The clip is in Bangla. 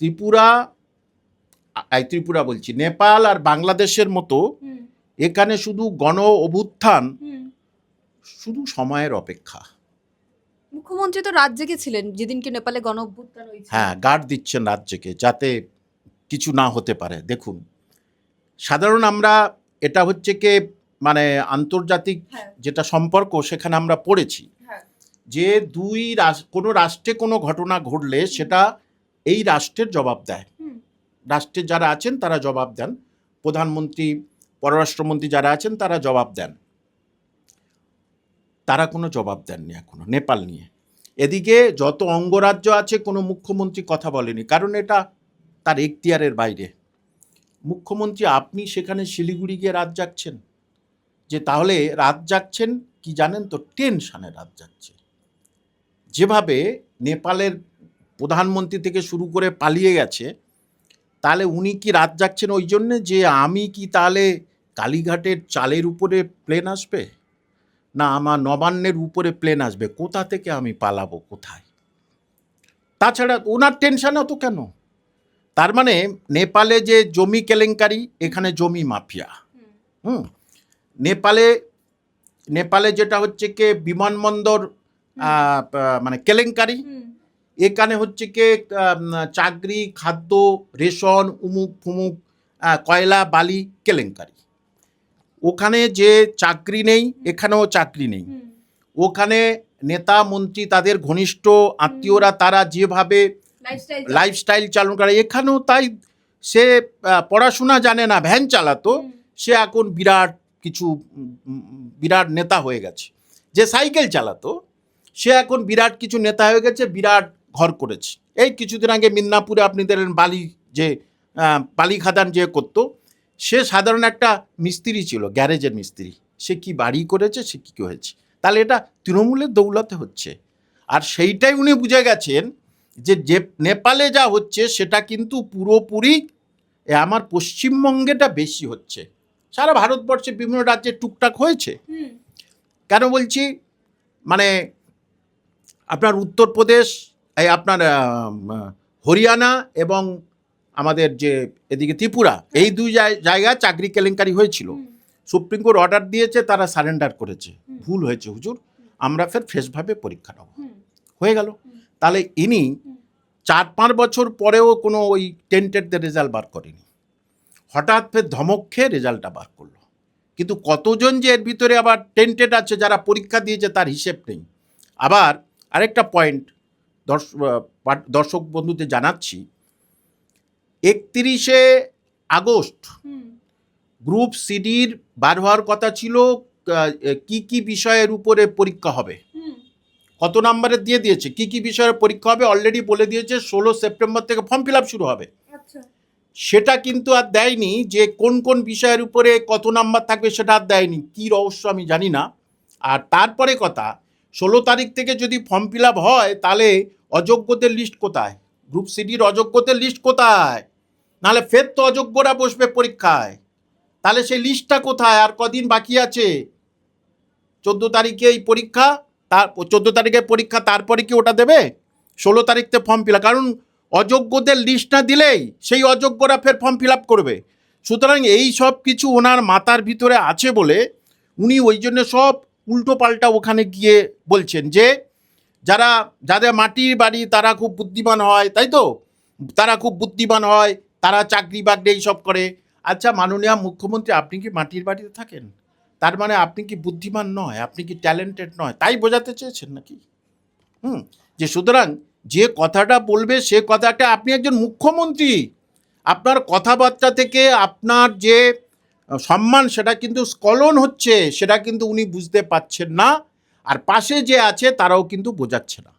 ত্রিপুরা এই ত্রিপুরা বলছি নেপাল আর বাংলাদেশের মতো এখানে শুধু গণ অভ্যুত্থান শুধু সময়ের অপেক্ষা। মুখ্যমন্ত্রী তো রাজ্যে ছিলেন যেদিনকে নেপালে গণ অভ্যুত্থান হয়েছে। হ্যাঁ গার্ড দিচ্ছেন রাজ্যকে যাতে কিছু না হতে পারে। দেখুন সাধারণ আমরা এটা হচ্ছে কি মানে আন্তর্জাতিক হ্যাঁ। যেটা সম্পর্ক সেখানে আমরা পড়েছি। হ্যাঁ। যে দুই কোনো রাষ্ট্রে কোনো ঘটনা ঘটলে সেটা এই রাষ্ট্রের জবাব দেয়। রাষ্ট্রে যারা আছেন তারা জবাব দেন। প্রধানমন্ত্রী পররাষ্ট্রমন্ত্রী যারা আছেন তারা জবাব দেন। তারা কোনো জবাব দেননি এখনও নেপাল নিয়ে। এদিকে যত অঙ্গরাজ্য আছে কোনো মুখ্যমন্ত্রী কথা বলেনি কারণ এটা তার এখতিয়ারের বাইরে। মুখ্যমন্ত্রী আপনি সেখানে শিলিগুড়ি গিয়ে রাত জাগছেন। যে তাহলে রাত যাচ্ছেন কি জানেন তো? টেনশানে রাত জাগছে। যেভাবে নেপালের প্রধানমন্ত্রী থেকে শুরু করে পালিয়ে গেছে, তাহলে উনি কি রাত যাচ্ছেন ওই জন্যে যে আমি কি তাহলে কালীঘাটের চালের উপরে প্লেন আসবে? না, আমার নবান্নের উপরে প্লেন আসবে? কোথা থেকে আমি পালাবো কোথায়? তাছাড়া ওনার টেনশন অত কেন? তার মানে নেপালে যে জমি কেলেঙ্কারি, এখানে জমি মাফিয়া। হুম, নেপালে নেপালে যেটা হচ্ছে কি বিমানবন্দর মানে কেলেঙ্কারি এখানে হচ্ছে কি চাকরি খাদ্য রেশন উমুক ফুমুক কয়লা বালি কেলেঙ্কারি। ওখানে যে চাকরি নেই এখানেও চাকরি নেই। ওখানে নেতা মন্ত্রী তাদের ঘনিষ্ঠ আত্মীয়রা তারা যেভাবে লাইফস্টাইল চালন করে এখানেও তাই সে পড়াশোনা জানে না ভ্যান চালাতো সে এখন বিরাট কিছু বিরাট নেতা হয়ে গেছে। যে সাইকেল চালাতো সে এখন বিরাট কিছু নেতা হয়ে গেছে বিরাট ঘর করেছে। এই কিছুদিন আগে মিদনাপুরে আপনি দেখলেন বালি যে বালি খাদান যে করতো সে সাধারণ একটা মিস্ত্রি ছিল গ্যারেজের মিস্ত্রি। সে কি বাড়ি করেছে সে কী হয়েছে তাহলে এটা তৃণমূলের দৌলতে হচ্ছে। আর সেইটাই উনি বুঝে গেছেন যে যে নেপালে যা হচ্ছে সেটা কিন্তু পুরোপুরি এ আমার পশ্চিমবঙ্গেটা বেশি হচ্ছে। সারা ভারতবর্ষে বিভিন্ন রাজ্যে টুকটাক হয়েছে। কেন বলছি? মানে আপনার উত্তরপ্রদেশ এই আপনার হরিয়ানা এবং আমাদের যে এদিকে ত্রিপুরা এই দুই জায়- জায়গায় চাকরি কেলেঙ্কারি হয়েছিল। সুপ্রিম কোর্ট অর্ডার দিয়েছে তারা সারেন্ডার করেছে। ভুল হয়েছে হুজুর। আমরা ফের ফ্রেশভাবে পরীক্ষা নেব। হয়ে গেল। তাহলে ইনি চার পাঁচ বছর পরেও কোনো ওই টেন্টেডদের রেজাল্ট বার করেনি। হঠাৎ ফের ধমক খেয়ে রেজাল্টটা বার করল। কিন্তু কতজন যে এর ভিতরে আবার টেন্টেড আছে যারা পরীক্ষা দিয়েছে তার হিসেব নেই। আবার আরেকটা পয়েন্ট দর্শক বন্ধুদের জানাচ্ছি একত্রিশে আগস্ট গ্রুপ সিডির বার হওয়ার কথা ছিল কি কি বিষয়ের উপরে পরীক্ষা হবে? কত নাম্বারের দিয়ে দিয়েছে? কি কি বিষয়ের পরীক্ষা হবে? অলরেডি বলে দিয়েছে ষোলো সেপ্টেম্বর থেকে ফর্ম ফিল আপ শুরু হবে। আচ্ছা। সেটা কিন্তু আর দেয়নি যে কোন কোন বিষয়ের উপরে কত নাম্বার থাকবে সেটা আর দেয়নি। কী রহস্য আমি জানি না। আর তারপরে কথা ষোলো তারিখ থেকে যদি ফর্ম ফিল আপ হয়, তাহলে অযোগ্যদের লিস্ট কোথায়? গ্রুপ সিডির অযোগ্যদের লিস্ট কোথায়? নাহলে ফের তো অযোগ্যরা বসবে পরীক্ষায়। তাহলে সেই লিস্টটা কোথায়? আর কদিন বাকি আছে? চোদ্দ তারিখে এই পরীক্ষা, তার, চোদ্দ তারিখে পরীক্ষা, তারপরে কি ওটা দেবে? ষোলো তারিখতে ফর্ম ফিল কারণ অযোগ্যদের লিস্ট না দিলেই সেই অযোগ্যরা ফের ফর্ম ফিল করবে। সুতরাং এই সব কিছু ওনার মাথার ভিতরে আছে বলে উনি ওই জন্য সব উল্টো পাল্টা ওখানে গিয়ে বলছেন যে, যারা, যাদের মাটির বাড়ি তারা খুব বুদ্ধিমান হয়, তাই তো? তারা খুব বুদ্ধিমান হয়, তারা চাকরি বাকরি এইসব করে। আচ্ছা মাননীয় মুখ্যমন্ত্রী, আপনি কি মাটির বাড়িতে থাকেন? তার মানে আপনি কি বুদ্ধিমান নয়, আপনি কি ট্যালেন্টেড নয়, তাই বোঝাতে চেয়েছেন নাকি? হুম, যে সুতরাং যে কথাটা বলবে সে কথাটা, আপনি একজন মুখ্যমন্ত্রী। আপনার কথাবার্তা থেকে আপনার যে সম্মান সেটা কিন্তু স্কলন হচ্ছে, সেটা কিন্তু উনি বুঝতে পারছেন না। আর পাশে যে আছে, তারাও কিন্তু বোঝাচ্ছে না।